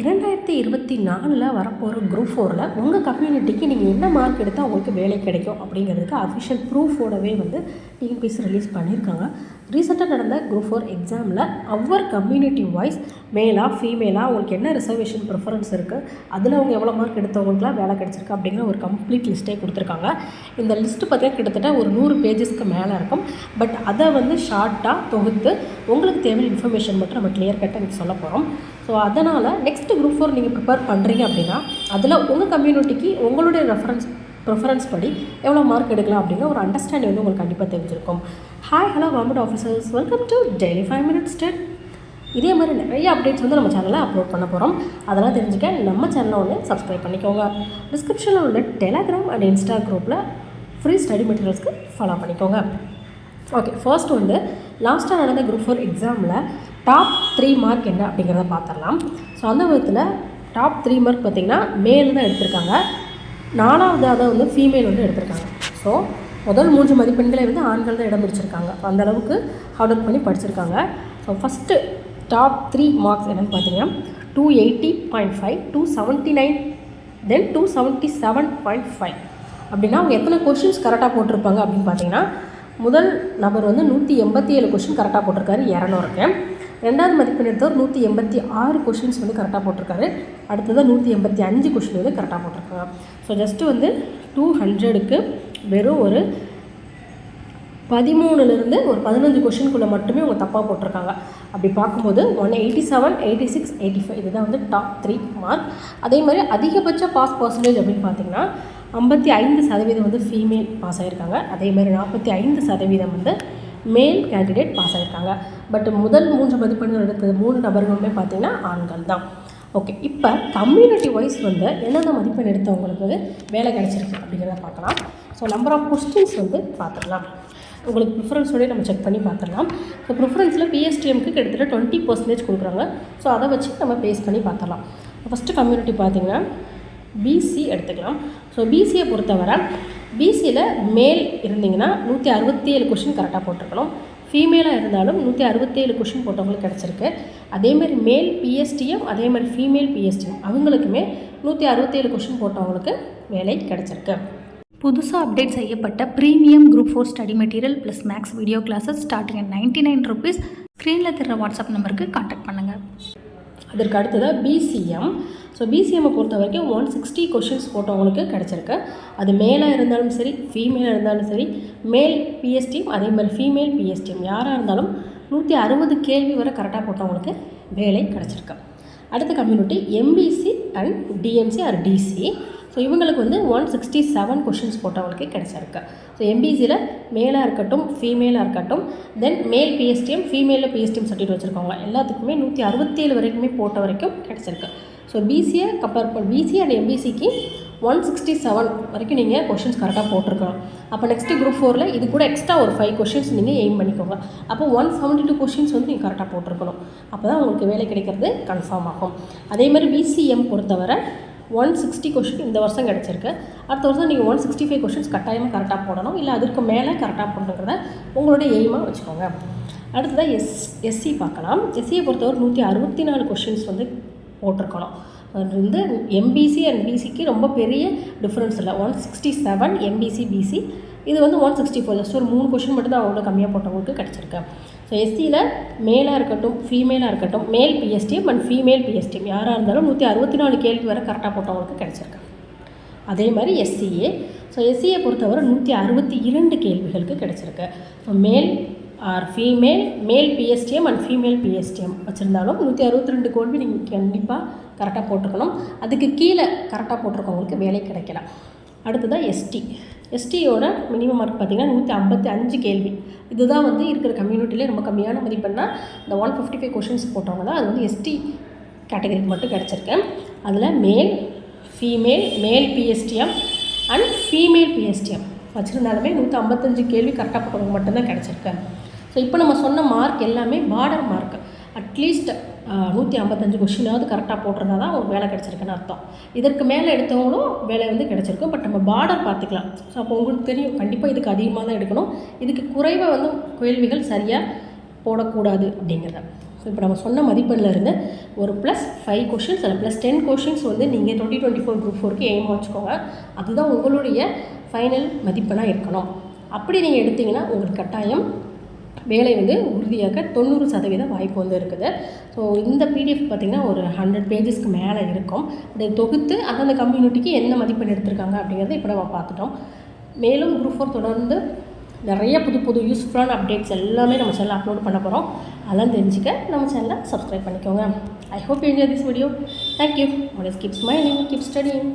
இரண்டாயிரத்தி இருபத்தி நாலில் வரப்போகிற குரூப் ஃபோரில் உங்கள் கம்யூனிட்டிக்கு நீங்கள் என்ன மார்க் எடுத்தால் உங்களுக்கு வேலை கிடைக்கும் அப்படிங்கிறதுக்கு அஃபிஷியல் ப்ரூஃபோடவே வந்து டிஎன்பிஎஸ்சி ரிலீஸ் பண்ணியிருக்காங்க. ரீசெண்டாக நடந்த குரூப் ஃபோர் எக்ஸாமில் அவர் கம்யூனிட்டி வைஸ் மேலாக ஃபீமேலாக அவங்களுக்கு என்ன ரிசர்வேஷன் ப்ரிஃபரன்ஸ் இருக்குது அதில் அவங்க எவ்வளோ மார்க் எடுத்தவங்களுக்குலாம் வேலை கிடச்சிருக்கு அப்படிங்கிற ஒரு கம்ப்ளீட் லிஸ்ட்டே கொடுத்துருக்காங்க. இந்த லிஸ்ட்டு பார்த்தீங்கன்னா கிட்டத்தட்ட ஒரு நூறு பேஜஸ்க்கு மேலே இருக்கும். பட் அதை வந்து ஷார்ட்டாக தொகுத்து உங்களுக்கு தேவையான இன்ஃபர்மேஷன் மட்டும் நம்ம கிளியர் கட்டாக எனக்கு சொல்ல போகிறோம் ஸோ அதனால் நெக்ஸ்ட் குரூப் ஃபோர் நீங்கள் ப்ரிப்பேர் பண்ணுறீங்க அப்படின்னா அதில் உங்கள் கம்யூனிட்டிக்கு உங்களுடைய ரெஃபரன்ஸ் ப்ரிஃபரன்ஸ் படி எவ்வளோ மார்க் எடுக்கலாம் அப்படிங்கிற ஒரு அண்டர்ஸ்டாண்டிங் வந்து உங்களுக்கு கண்டிப்பாக தெரிஞ்சிருக்கும். Hi hello government officers welcome to daily five minutes TED இதே மாதிரி நிறைய அப்டேட்ஸ் வந்து நம்ம சேனலில் அப்லோட் பண்ண போகிறோம் அதெல்லாம் தெரிஞ்சுக்க நம்ம சேனலை ஒன்று சப்ஸ்கிரைப் பண்ணிக்கோங்க. டிஸ்கிரிப்ஷனில் உள்ள டெலகிராம் அண்ட் இன்ஸ்டா குரூப்பில் ஃப்ரீ ஸ்டடி மெட்டீரியல்ஸ்க்கு ஃபாலோ பண்ணிக்கோங்க. ஓகே ஃபர்ஸ்ட் வந்து லாஸ்ட்டாக நடந்த குரூப் ஃபோர் எக்ஸாமில் டாப் த்ரீ மார்க் என்ன அப்படிங்கிறத பார்த்துடலாம். ஸோ அந்த விதத்தில் டாப் த்ரீ மார்க் பார்த்திங்கன்னா மேல் தான் எடுத்திருக்காங்க. நாலாவதாக வந்து ஃபீமேல் வந்து எடுத்திருக்காங்க. ஸோ முதல் மூன்று மதிப்பெண்களை வந்து ஆண்கள் தான் இடம் பிடிச்சிருக்காங்க அந்த அளவுக்கு ஹார்ட் ஒர்க் பண்ணி படிச்சிருக்காங்க. So first top three marks என்னென்னு பார்த்தீங்கன்னா two eighty point five two seventy nine then two seventy seven point five அப்படின்னா அவங்க எத்தனை கொஷின்ஸ் கரெக்டாக போட்டிருப்பாங்க அப்படின்னு பார்த்தீங்கன்னா முதல் நபர் வந்து நூற்றி எண்பத்தி ஏழு கொஷின் கரெக்டாக போட்டிருக்காரு இரநூறுக்கு. ரெண்டாவது மதிப்பெண் எடுத்தவர் நூற்றி எண்பத்தி ஆறு கொஷின்ஸ் வந்து கரெக்டாக போட்டிருக்காரு. அடுத்ததாக நூற்றி எண்பத்தி அஞ்சு கொஷின் வந்து கரெக்டாக போட்டிருக்காங்க. ஸோ ஜஸ்ட்டு வந்து டூ ஹண்ட்ரடுக்கு வெறும் ஒரு பதிமூணுலேருந்து ஒரு பதினஞ்சு கொஷினுக்குள்ளே மட்டுமே அவங்க தப்பாக போட்டிருக்காங்க. அப்படி பார்க்கும்போது one eighty seven eighty six eighty five இதுதான் வந்து டாப் த்ரீ மார்க் அதே மாதிரி அதிகபட்ச பாஸ் பர்சன்டேஜ் அப்படின்னு பார்த்தீங்கன்னா ஐம்பத்தி ஐந்து சதவீதம் வந்து ஃபீமேல் பாஸ் ஆகியிருக்காங்க அதே மாதிரி நாற்பத்தி ஐந்து சதவீதம் வந்து மேல் கேண்டிடேட் பாஸ் ஆகியிருக்காங்க பட் முதல் மூன்று மதிப்பெண்கள் எடுத்தது மூணு நபர்களுமே பார்த்தீங்கன்னா ஆண்கள் தான். ஓகே இப்போ கம்யூனிட்டி வைஸ் வந்து என்னென்ன மதிப்பெண் எடுத்தவங்களுக்கு வேலை கிடச்சிருக்கு அப்படிங்கிறத பார்க்கலாம். ஸோ நம்பர் ஆஃப் கொஸ்டின்ஸ் வந்து பார்த்துடலாம். உங்களுக்கு ப்ரிஃபரன்ஸோடய நம்ம செக் பண்ணி பார்த்துடலாம். ஸோ ப்ரிஃபரன்ஸில் பிஎஸ்டிஎம்க்கு கிட்டத்தட்ட டுவெண்ட்டி பர்சன்டேஜ் கொடுக்குறாங்க. ஸோ அதை வச்சு நம்ம பேஸ் பண்ணி பார்த்துடலாம். ஃபஸ்ட்டு கம்யூனிட்டி பார்த்தீங்கன்னா பிசி எடுத்துக்கலாம். ஸோ பிசியை பொறுத்தவரை பிசியில் மேல் இருந்தீங்கன்னா நூற்றி அறுபத்தி ஏழு கொஷின் கரெக்டாக போட்டிருக்கணும். ஃபீமேலாக இருந்தாலும் நூற்றி அறுபத்தேழு கொஷின் போட்டவங்களுக்கு கிடச்சிருக்கு. அதேமாதிரி மேல் பிஎஸ்டியும் அதே மாதிரி ஃபீமேல் பிஎஸ்டியும் அவங்களுக்குமே நூற்றி அறுபத்தேழு கொஷின் போட்டவங்களுக்கு வேலை கிடச்சிருக்கு. புதுசாக அப்டேட் செய்யப்பட்ட premium group four study material plus maths video classes starting at ninety nine rupees ஸ்க்ரீனில் தர வாட்ஸ்அப் நம்பருக்கு காண்டாக்ட் பண்ணுங்கள் அதற்கு அடுத்ததாக பிசிஎம் ஸோ பிசிஎம்மை பொறுத்த வரைக்கும் ஒன் சிக்ஸ்டி கொஷின்ஸ் போட்டவங்களுக்கு கிடச்சிருக்கு. அது மேலாக இருந்தாலும் சரி ஃபீமேலாக இருந்தாலும் சரி மேல் பிஎஸ்டிஎம் அதே மாதிரி ஃபீமேல் பிஎஸ்டிஎம் யாராக இருந்தாலும் நூற்றி அறுபது கேள்வி வரை கரெக்டாக போட்டவங்களுக்கு வேலை கிடச்சிருக்கு. அடுத்த community MBC and DMC or DC so இவங்களுக்கு வந்து ஒன் சிக்ஸ்டி செவன் கொஷின்ஸ் போட்டவங்களுக்கு கிடச்சிருக்கு. ஸோ எம்பிசியில் மேலாக இருக்கட்டும் ஃபீமேலாக இருக்கட்டும் தென் மேல் பிஎஸ்டிஎம் ஃபீமேலில் பிஎஸ்டிஎம் சர்டிஃபிகேட் வச்சுருக்கவங்க. எல்லாத்துக்குமே நூற்றி அறுபத்தேழு வரைக்குமே போட்ட வரைக்கும் கிடச்சிருக்கு. ஸோ பிசியை கம்பேர் பண்ண பிசி அண்ட் எம்பிசிக்கு ஒன் சிக்ஸ்டி செவன் வரைக்கும் நீங்கள் கொஷின்ஸ் கரெக்டாக போட்டிருக்கணும் அப்போ நெக்ஸ்ட்டு குரூப் ஃபோரில் இது கூட எக்ஸ்ட்ரா ஒரு ஃபைவ் கொஷின்ஸ் நீங்கள் எய்ம் பண்ணிக்கோங்க. அப்போ ஒன் செவன்ட்டி டூ கொஷின்ஸ் வந்து நீங்கள் கரெக்டாக போட்டிருக்கணும். அப்போ தான் உங்களுக்கு வேலை கிடைக்கிறது கன்ஃபார்ம் ஆகும். அதே மாதிரி பிசிஎம் பொறுத்தவரை ஒன் சிக்ஸ்டி கொஷின் இந்த வருஷம் கிடச்சிருக்கு. அடுத்த வருஷம் நீங்கள் ஒன் சிக்ஸ்டி ஃபைவ் கொஷின்ஸ் கட்டாயமாக கரெக்டாக போடணும். இல்லை அதற்கு மேலே கரெக்டாக போடணுங்கிறத உங்களுடைய எய்மாக வச்சுக்கோங்க. அடுத்ததாக எஸ் எஸ்சி பார்க்கலாம். எஸ்சியை பொறுத்தவரை நூற்றி அறுபத்தி நாலு கொஷின்ஸ் வந்து போட்டிருக்கணும். அது வந்து எம்பிசி அண்ட் பிசிக்கு ரொம்ப பெரிய டிஃப்ரென்ஸ் இல்லை. One sixty seven MBC BC இது வந்து ஒன் சிக்ஸ்டி ஃபோர் ஜஸ்ட் ஒரு மூணு கொஷின் மட்டும் தான் அவங்களோட கம்மியாக போட்டவங்களுக்கு கிடச்சிருக்கு. ஸோ எஸ்சியில் மேலாக இருக்கட்டும் ஃபீமேலாக இருக்கட்டும் மேல் பிஎஸ்டிஎம் அண்ட் ஃபீமேல் பிஎஸ்டிஎம் யாராக இருந்தாலும் நூற்றி அறுபத்தி நாலு கேள்வி வரை கரெக்டாக போட்டவங்களுக்கு கிடச்சிருக்கு. அதே மாதிரி எஸ்சிஏ ஸோ எஸ்சியை பொறுத்தவரை நூற்றி அறுபத்தி இரண்டு கேள்விகளுக்கு கிடச்சிருக்கு. So male or female male PSTM and female PSTM வச்சுருந்தாலும் நூற்றி அறுபத்தி ரெண்டு கோல்வி நீங்கள் கண்டிப்பாக கரெக்டாக போட்டிருக்கணும். அதுக்கு கீழே கரெக்டாக போட்டிருக்கவங்களுக்கு வேலை கிடைக்கலாம். அடுத்ததாக எஸ்டி எஸ்டியோட மினிமம் மார்க் பார்த்திங்கன்னா நூற்றி ஐம்பத்தி அஞ்சு கேள்வி. இதுதான் வந்து இருக்கிற கம்யூனிட்டிலே ரொம்ப கம்மியான மதிப்பெண்ணா இந்த ஒன் ஃபிஃப்டி ஃபைவ் கொஷின்ஸ் போட்டவங்க தான் அது வந்து எஸ்டி கேட்டகரிக்கு மட்டும் கிடச்சிருக்கேன் அதில் male female male PSTM and female PSTM வச்சுருந்தாலுமே நூற்றி ஐம்பத்தஞ்சு கேள்வி கரெக்டாக போட்டவங்க மட்டும்தான் கிடச்சிருக்கேன் ஸோ இப்போ நம்ம சொன்ன மார்க் எல்லாமே பார்டர் மார்க் அட்லீஸ்ட் நூற்றி ஐம்பத்தஞ்சு கொஷினாவது கரெக்டாக போட்டிருந்தா தான் அவங்களுக்கு வேலை கிடச்சிருக்குன்னு அர்த்தம். இதற்கு மேலே எடுத்தவங்களும் வேலை வந்து கிடச்சிருக்கும். பட் நம்ம பார்டர் பார்த்துக்கலாம். ஸோ அப்போ உங்களுக்கு தெரியும். கண்டிப்பாக இதுக்கு அதிகமாக தான் எடுக்கணும். இதுக்கு குறைவாக வந்து கேள்விகள் சரியாக போடக்கூடாது அப்படிங்கிறத. ஸோ இப்போ நம்ம சொன்ன மதிப்பெண்ணில் இருந்து ஒரு ப்ளஸ் ஃபைவ் கொஷின்ஸ் அல்ல ப்ளஸ் டென் கொஷின்ஸ் வந்து நீங்கள் டுவெண்ட்டி டுவெண்ட்டி ஃபோர் குரூப் ஃபோருக்கு எய்மாக வச்சுக்கோங்க. அதுதான் உங்களுடைய ஃபைனல் மதிப்பெண்ணாக இருக்கணும். அப்படி நீங்கள் எடுத்தீங்கன்னா உங்களுக்கு கட்டாயம் வேலை வந்து உறுதியாக தொண்ணூறு சதவீத வாய்ப்பு வந்து இருக்குது. ஸோ இந்த பிடிஎஃப் பார்த்திங்கன்னா ஒரு ஹண்ட்ரட் பேஜஸ்க்கு மேலே இருக்கும். அதை தொகுத்து அந்தந்த கம்யூனிட்டிக்கு என்ன மதிப்பெண் எடுத்திருக்காங்க அப்படிங்கிறத இப்போ நம்ம பார்த்துட்டோம். மேலும் குரூப் ஃபோர் தொடர்ந்து நிறைய புது புது யூஸ்ஃபுல்லான அப்டேட்ஸ் எல்லாமே நம்ம சேனலில் அப்லோட் பண்ண போகிறோம் அதெல்லாம் தெரிஞ்சுக்க நம்ம சேனலை சப்ஸ்கிரைப் பண்ணிக்கோங்க. I hope you enjoy this video thank you keep smiling keep studying